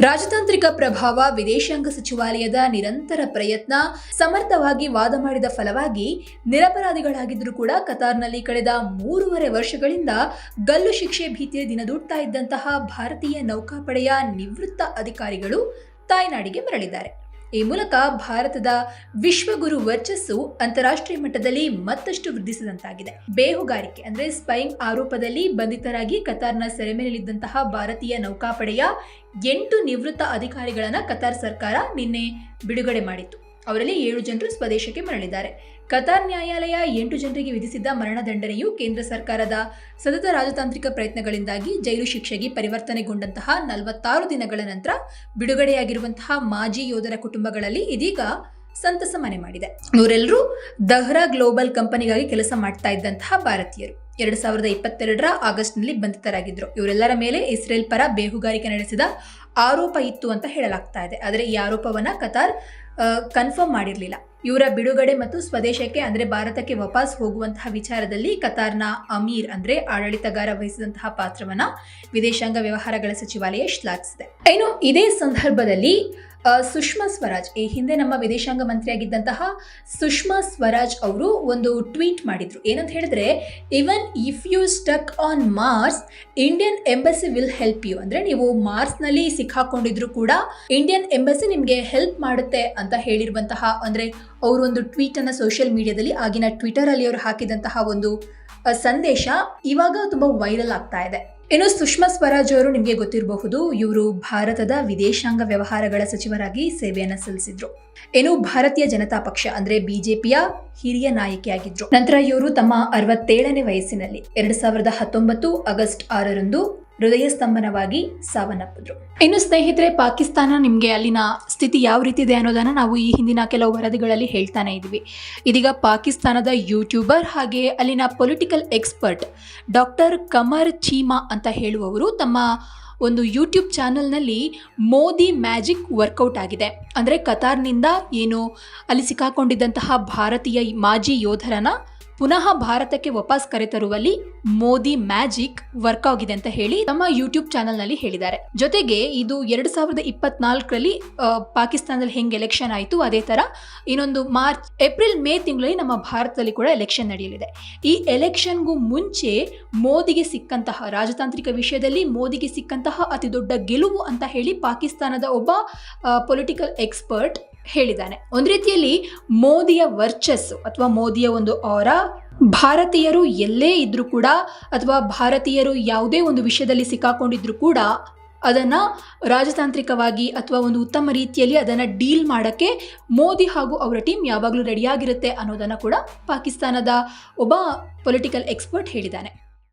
ರಾಜತಾಂತ್ರಿಕ ಪ್ರಭಾವ ವಿದೇಶಾಂಗ ಸಚಿವಾಲಯದ ನಿರಂತರ ಪ್ರಯತ್ನ, ಸಮರ್ಥವಾಗಿ ವಾದ ಮಾಡಿದ ಫಲವಾಗಿ ನಿರಪರಾಧಿಗಳಾಗಿದ್ದರೂ ಕೂಡ ಕತಾರ್ನಲ್ಲಿ ಕಳೆದ ಮೂರುವರೆ ವರ್ಷಗಳಿಂದ ಗಲ್ಲು ಶಿಕ್ಷೆ ಭೀತಿಯ ದಿನದೂಡ್ತಾ ಇದ್ದಂತಹ ಭಾರತೀಯ ನೌಕಾಪಡೆಯ ನಿವೃತ್ತ ಅಧಿಕಾರಿಗಳು ತಾಯ್ನಾಡಿಗೆ ಮರಳಿದ್ದಾರೆ. ಈ ಮೂಲಕ ಭಾರತದ ವಿಶ್ವಗುರು ವರ್ಚಸ್ಸು ಅಂತಾರಾಷ್ಟ್ರೀಯ ಮಟ್ಟದಲ್ಲಿ ಮತ್ತಷ್ಟು ವೃದ್ಧಿಸಿದಂತಾಗಿದೆ. ಬೇಹುಗಾರಿಕೆ ಅಂದ್ರೆ ಸ್ಪೈಂಗ್ ಆರೋಪದಲ್ಲಿ ಬಂಧಿತರಾಗಿ ಕತಾರ್ನ ಸೆರೆಮನೆಯಲ್ಲಿದ್ದಂತಹ ಭಾರತೀಯ ನೌಕಾಪಡೆಯ ಎಂಟು ನಿವೃತ್ತ ಅಧಿಕಾರಿಗಳನ್ನ ಕತಾರ್ ಸರ್ಕಾರ ನಿನ್ನೆ ಬಿಡುಗಡೆ ಮಾಡಿತ್ತು. ಅವರಲ್ಲಿ ಏಳು ಜನರು ಸ್ವದೇಶಕ್ಕೆ ಮರಳಿದ್ದಾರೆ. ಕತಾರ್ ನ್ಯಾಯಾಲಯ ಎಂಟು ಜನರಿಗೆ ವಿಧಿಸಿದ್ದ ಮರಣದಂಡನೆಯು ಕೇಂದ್ರ ಸರ್ಕಾರದ ಸತತ ರಾಜತಾಂತ್ರಿಕ ಪ್ರಯತ್ನಗಳಿಂದಾಗಿ ಜೈಲು ಶಿಕ್ಷೆಗೆ ಪರಿವರ್ತನೆಗೊಂಡಂತಹ ನಲವತ್ತಾರು ದಿನಗಳ ನಂತರ ಬಿಡುಗಡೆಯಾಗಿರುವಂತಹ ಮಾಜಿ ಯೋಧರ ಕುಟುಂಬಗಳಲ್ಲಿ ಇದೀಗ ಸಂತಸ ಮನೆ ಮಾಡಿದೆ. ಇವರೆಲ್ಲರೂ ದಹ್ರಾ ಗ್ಲೋಬಲ್ ಕಂಪನಿಗಾಗಿ ಕೆಲಸ ಮಾಡ್ತಾ ಇದ್ದಂತಹ ಭಾರತೀಯರು. ಎರಡು ಸಾವಿರದ ಇಪ್ಪತ್ತೆರಡರ ಆಗಸ್ಟ್ನಲ್ಲಿ ಬಂಧಿತರಾಗಿದ್ದರು. ಇವರೆಲ್ಲರ ಮೇಲೆ ಇಸ್ರೇಲ್ ಪರ ಬೇಹುಗಾರಿಕೆ ನಡೆಸಿದ ಆರೋಪ ಇತ್ತು ಅಂತ ಹೇಳಲಾಗ್ತಾ ಇದೆ. ಆದರೆ ಈ ಆರೋಪವನ್ನ ಕತಾರ್ ಕನ್ಫರ್ಮ್ ಮಾಡಿರಲಿಲ್ಲ. ಇವರ ಬಿಡುಗಡೆ ಮತ್ತು ಸ್ವದೇಶಕ್ಕೆ ಅಂದರೆ ಭಾರತಕ್ಕೆ ವಾಪಸ್ ಹೋಗುವಂತಹ ವಿಚಾರದಲ್ಲಿ ಕತಾರ್ನ ಅಮೀರ್ ಅಂದರೆ ಆಡಳಿತಗಾರ ವಹಿಸಿದಂತಹ ಪಾತ್ರವನ್ನ ವಿದೇಶಾಂಗ ವ್ಯವಹಾರಗಳ ಸಚಿವಾಲಯ ಶ್ಲಾಘಿಸಿದೆ. ಇನ್ನು ಇದೇ ಸಂದರ್ಭದಲ್ಲಿ ಸುಷ್ಮಾ ಸ್ವರಾಜ್. ಈ ಹಿಂದೆ ನಮ್ಮ ವಿದೇಶಾಂಗ ಮಂತ್ರಿಯಾಗಿದ್ದಂತಹ ಸುಷ್ಮಾ ಸ್ವರಾಜ್ ಅವರು ಒಂದು ಟ್ವೀಟ್ ಮಾಡಿದ್ರು. ಏನಂತ ಹೇಳಿದ್ರೆ even if you stuck on Mars Indian embassy will help you ಅಂದ್ರೆ ನೀವು ಮಾರ್ಸ್ನಲ್ಲಿ ಸಿಕ್ಕಾಕೊಂಡಿದ್ರು ಕೂಡ ಇಂಡಿಯನ್ ಎಂಬಸಿ ನಿಮಗೆ ಹೆಲ್ಪ್ ಮಾಡುತ್ತೆ ಅಂತ ಹೇಳಿರುವಂತಹ, ಅಂದ್ರೆ ಅವರು ಒಂದು ಟ್ವೀಟ್ ಅನ್ನ ಸೋಷಿಯಲ್ ಮೀಡಿಯಾದಲ್ಲಿ ಆಗಿನ ಟ್ವಿಟರ್ ಅಲ್ಲಿ ಅವರು ಹಾಕಿದಂತಹ ಒಂದು ಸಂದೇಶ ಇವಾಗ ತುಂಬಾ ವೈರಲ್ ಆಗ್ತಾ ಇದೆ. ಇನ್ನು ಸುಷ್ಮಾ ಸ್ವರಾಜ್ ಅವರು ನಿಮಗೆ ಗೊತ್ತಿರಬಹುದು, ಇವರು ಭಾರತದ ವಿದೇಶಾಂಗ ವ್ಯವಹಾರಗಳ ಸಚಿವರಾಗಿ ಸೇವೆಯನ್ನು ಸಲ್ಲಿಸಿದ್ರು. ಏನು ಭಾರತೀಯ ಜನತಾ ಪಕ್ಷ ಅಂದ್ರೆ ಬಿಜೆಪಿಯ ಹಿರಿಯ ನಾಯಕಿಯಾಗಿದ್ರು ನಂತರ ಇವರು ತಮ್ಮ ಅರವತ್ತೇಳನೇ ವಯಸ್ಸಿನಲ್ಲಿ, ಎರಡ್ ಸಾವಿರದ ಹತ್ತೊಂಬತ್ತು ಆಗಸ್ಟ್ ಆರರಂದು ಹೃದಯ ಸ್ತಂಭನವಾಗಿ ಸಾವನ್ನಪ್ಪಿದ್ರು. ಇನ್ನು ಸ್ನೇಹಿತರೆ, ಪಾಕಿಸ್ತಾನ ನಿಮಗೆ ಅಲ್ಲಿನ ಸ್ಥಿತಿ ಯಾವ ರೀತಿ ಇದೆ ಅನ್ನೋದನ್ನು ನಾವು ಈ ಹಿಂದಿನ ಕೆಲವು ವರದಿಗಳಲ್ಲಿ ಹೇಳ್ತಾನೆ ಇದ್ವಿ ಇದೀಗ ಪಾಕಿಸ್ತಾನದ ಯೂಟ್ಯೂಬರ್ ಹಾಗೆ ಅಲ್ಲಿನ political expert doctor Qamar Cheema ಅಂತ ಹೇಳುವವರು ತಮ್ಮ ಒಂದು ಯೂಟ್ಯೂಬ್ ಚಾನಲ್ನಲ್ಲಿ ಮೋದಿ ಮ್ಯಾಜಿಕ್ ವರ್ಕೌಟ್ ಆಗಿದೆ. ಅಂದರೆ ಕತಾರ್ನಿಂದ ಏನು ಅಲ್ಲಿ ಸಿಕ್ಕಾಕೊಂಡಿದ್ದಂತಹ ಭಾರತೀಯ ಮಾಜಿ ಯೋಧರನ್ನ ಪುನಃ ಭಾರತಕ್ಕೆ ವಾಪಸ್ ಕರೆತರುವಲ್ಲಿ ಮೋದಿ ಮ್ಯಾಜಿಕ್ ವರ್ಕ್ ಆಗಿದೆ ಅಂತ ಹೇಳಿ ತಮ್ಮ ಯೂಟ್ಯೂಬ್ ಚಾನಲ್ನಲ್ಲಿ ಹೇಳಿದ್ದಾರೆ. ಜೊತೆಗೆ ಇದು ಎರಡ್ ಸಾವಿರದ ಇಪ್ಪತ್ನಾಲ್ಕರಲ್ಲಿ ಪಾಕಿಸ್ತಾನದಲ್ಲಿ ಹೆಂಗೆ ಎಲೆಕ್ಷನ್ ಆಯಿತು, ಅದೇ ತರ ಇನ್ನೊಂದು ಮಾರ್ಚ್, ಏಪ್ರಿಲ್, ಮೇ ತಿಂಗಳಲ್ಲಿ ನಮ್ಮ ಭಾರತದಲ್ಲಿ ಕೂಡ ಎಲೆಕ್ಷನ್ ನಡೆಯಲಿದೆ. ಈ ಎಲೆಕ್ಷನ್ಗೂ ಮುಂಚೆ ಮೋದಿಗೆ ಸಿಕ್ಕಂತಹ ರಾಜತಾಂತ್ರಿಕ ವಿಷಯದಲ್ಲಿ ಮೋದಿಗೆ ಸಿಕ್ಕಂತಹ ಅತಿ ದೊಡ್ಡ ಗೆಲುವು ಅಂತ ಹೇಳಿ ಪಾಕಿಸ್ತಾನದ ಒಬ್ಬ ಪೊಲಿಟಿಕಲ್ ಎಕ್ಸ್ಪರ್ಟ್ ಹೇಳಿದ್ದಾನೆ. ಒಂದು ರೀತಿಯಲ್ಲಿ ಮೋದಿಯ ವರ್ಚಸ್ಸು ಅಥವಾ ಮೋದಿಯ ಒಂದು ಆರ ಭಾರತೀಯರು ಎಲ್ಲೇ ಇದ್ರೂ ಕೂಡ ಅಥವಾ ಭಾರತೀಯರು ಯಾವುದೇ ಒಂದು ವಿಷಯದಲ್ಲಿ ಸಿಕ್ಕಾಕೊಂಡಿದ್ರು ಕೂಡ ಅದನ್ನು ರಾಜತಾಂತ್ರಿಕವಾಗಿ ಅಥವಾ ಒಂದು ಉತ್ತಮ ರೀತಿಯಲ್ಲಿ ಅದನ್ನು ಡೀಲ್ ಮಾಡೋಕ್ಕೆ ಮೋದಿ ಹಾಗೂ ಅವರ ಟೀಮ್ ಯಾವಾಗಲೂ ರೆಡಿಯಾಗಿರುತ್ತೆ ಅನ್ನೋದನ್ನು ಕೂಡ ಪಾಕಿಸ್ತಾನದ ಒಬ್ಬ ಪೊಲಿಟಿಕಲ್ ಎಕ್ಸ್ಪರ್ಟ್ ಹೇಳಿದ್ದಾನೆ.